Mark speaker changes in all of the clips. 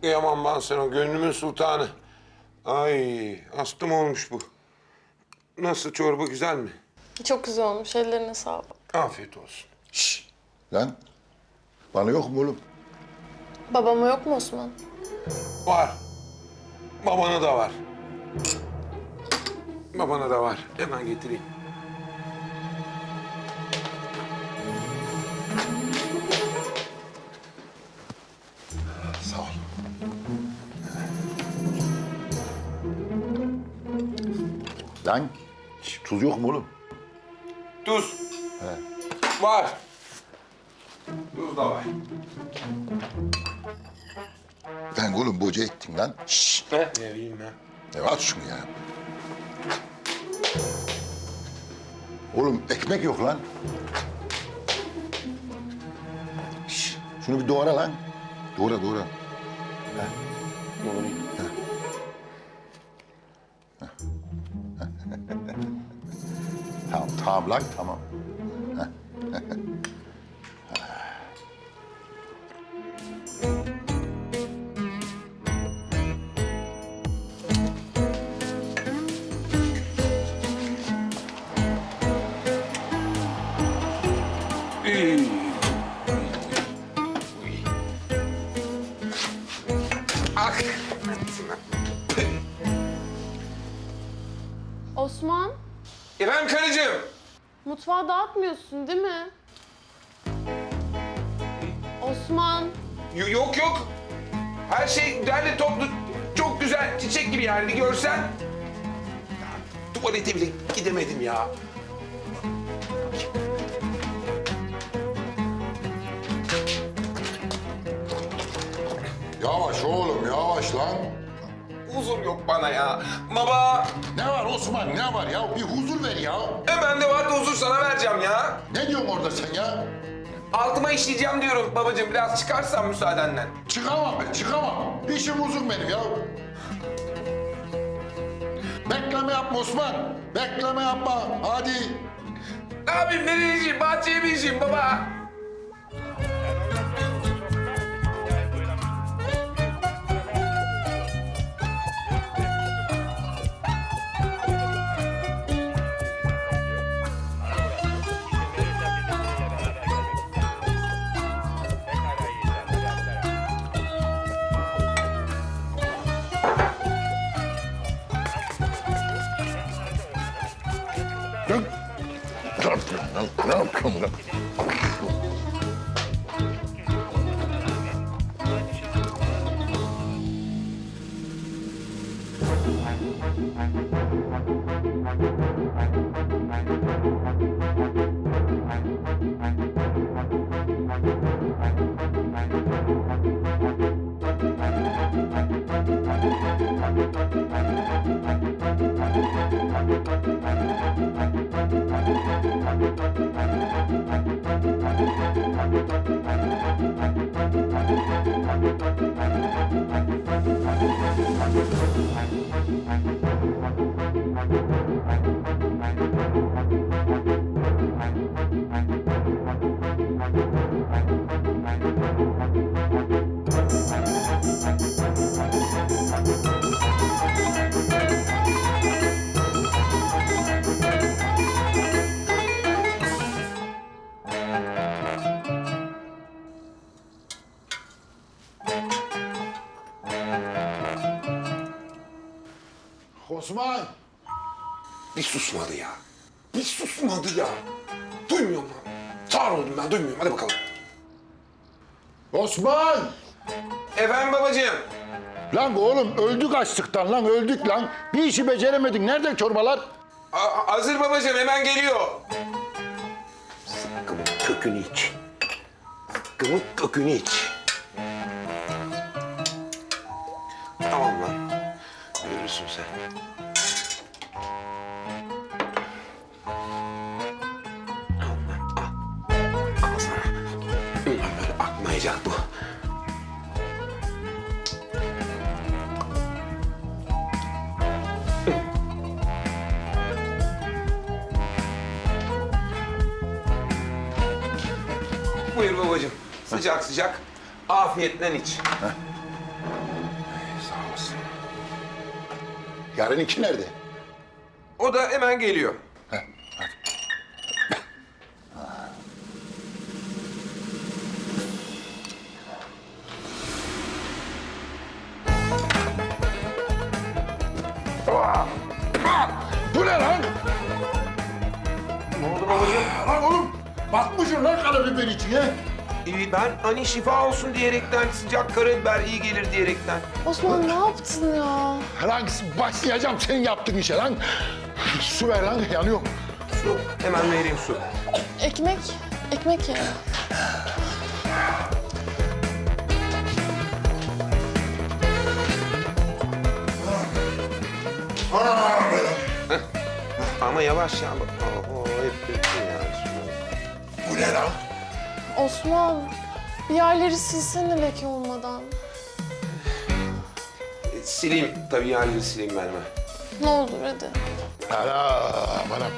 Speaker 1: Kıyamam ben sana gönlümün sultanı. Ay astım olmuş bu. Nasıl çorba güzel mi?
Speaker 2: Çok güzel olmuş. Ellerine sağlık.
Speaker 1: Afiyet olsun.
Speaker 3: Şşş. Lan. Bana yok mu oğlum?
Speaker 2: Babama yok mu Osman?
Speaker 1: Var. Babana da var. Babana da var. Hemen getireyim.
Speaker 3: Lan. Tuz yok mu oğlum?
Speaker 1: Tuz. Var. Tuz da var.
Speaker 3: Lan oğlum boca ettin lan. Şşş.
Speaker 1: Ne? Vereyim ben.
Speaker 3: Ne at şunu ya. Oğlum ekmek yok lan. Şşş. Şunu bir doğra lan. Doğra doğra.
Speaker 1: Doğrayayım.
Speaker 3: Tamam tamam lan tamam.
Speaker 2: Mutfağı dağıtmıyorsun değil mi? Osman,
Speaker 1: Y- yok yok. Her şey derli toplu. Çok güzel. Çiçek gibi yani bir görsen. Ya, tuvalete bile gidemedim ya.
Speaker 3: Yavaş oğlum yavaş lan.
Speaker 1: Huzur yok bana ya. Baba.
Speaker 3: Ne var Osman ne var ya? Bir huzur ver ya.
Speaker 1: E ben de
Speaker 3: orada sen ya?
Speaker 1: Altıma işleyeceğim diyorum babacığım. Biraz çıkarsan müsaadenle.
Speaker 3: Çıkamam ben çıkamam. İşim uzun benim ya. Bekleme yapma Osman. Bekleme yapma. Hadi.
Speaker 1: Ne yapayım? Nereye işeyim? Bahçeye mi işeyim baba?
Speaker 3: Ne yapıyorsun lan? Ne yapıyorsun lan? Osman.
Speaker 1: Bir susmadı ya. Bir susmadı ya. Duymuyorum lan. Sağır oldum ben duymuyorum. Hadi bakalım.
Speaker 3: Osman.
Speaker 1: Efendim babacığım.
Speaker 3: Lan oğlum öldük açlıktan lan öldük lan. Bir işi beceremedin. Nerede çorbalar?
Speaker 1: A- hazır babacığım hemen geliyor. Sıkkımın kökünü iç. Sıkkımın kökünü iç. Görürsün sen. Al al. Al sana. Ulan böyle akmayacak bu. Buyur babacığım. Sıcak sıcak. Afiyetle iç.
Speaker 3: Sağ olasın. Yarın iki nerede?
Speaker 1: O da hemen geliyor.
Speaker 3: Heh, hadi. Ah! Bu ne lan?
Speaker 1: Ne oldu babacığım?
Speaker 3: Lan oğlum batmışsın lan karabiber içine.
Speaker 1: Ee, ben hani şifa olsun diyerekten sıcak karabiber iyi gelir diyerekten.
Speaker 2: Osman ne yaptın ya?
Speaker 3: Lan başlayacağım senin yaptığın işe lan. Su ver lan yanıyorum.
Speaker 1: Su. Hemen vereyim su.
Speaker 2: Ekmek. Ekmek ye.
Speaker 1: Ama yavaş ya. Oo, hep döktün ya.
Speaker 3: Bu ne lan?
Speaker 2: Osman. Bir yerleri silsene leke olmadan.
Speaker 1: Sileyim. Tabii yerleri sileyim ben hemen.
Speaker 2: Ne olur hadi.
Speaker 3: Anam anam.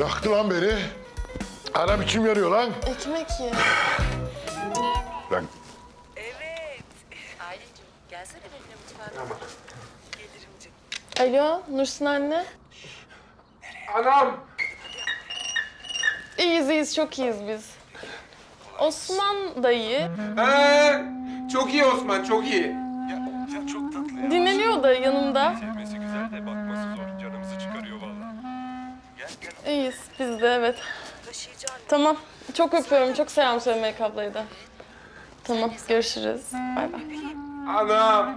Speaker 3: Yaktı lan beni. Anam içim yarıyor lan.
Speaker 2: Ekmek ye.
Speaker 3: Lan
Speaker 4: Evet. Ailecim gelsene benimle mutfağa. Gelirim canım.
Speaker 2: Alo Nursin anne.
Speaker 1: Anam!
Speaker 2: İyiyiz iyiyiz çok iyiyiz biz. Osman dayı
Speaker 1: Ee, çok iyi Osman, çok iyi.
Speaker 5: Ya çok tatlı ya.
Speaker 2: dinleniyor da yanımda.
Speaker 5: Sevmesi güzel de bakması zor. Canımızı çıkarıyor vallahi. Gel gel.
Speaker 2: İyiyiz biz de evet. Tamam. Çok öpüyorum. Çok selam söyle Melek ablayı da. Tamam görüşürüz. Bay bay.
Speaker 1: Anam!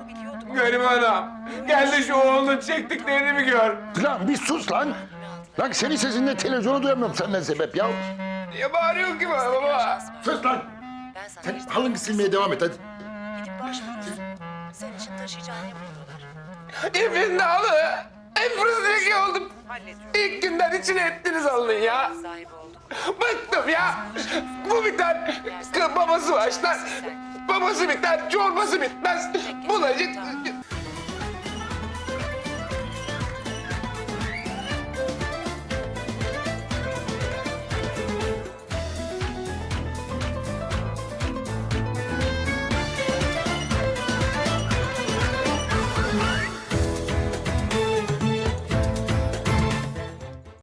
Speaker 1: Garip anam. Gel de şu oğlunun çektiklerini bir gör.
Speaker 3: lan bir sus lan. Lan senin sesinden televizyonu duyamıyorum senden sebep ya.
Speaker 1: Niye bağırıyorsun ki bana baba?
Speaker 3: Sus lan.
Speaker 4: Ben sana
Speaker 3: Sen
Speaker 4: işte
Speaker 3: halını silmeye devam et hadi.
Speaker 4: gidip başvurursun. Senin için taşıyacağını yapıyorlar.
Speaker 1: Hepsinde halı. Hep fırızdaki oldum.
Speaker 4: Hallediyorum.
Speaker 1: İlk günden içine ettiniz halının ya.
Speaker 4: Sahibi olduk.
Speaker 1: Bıktım ya. Bu biter. Kı- Babası başlar. Babası biter. Çorbası bitmez. Bulacık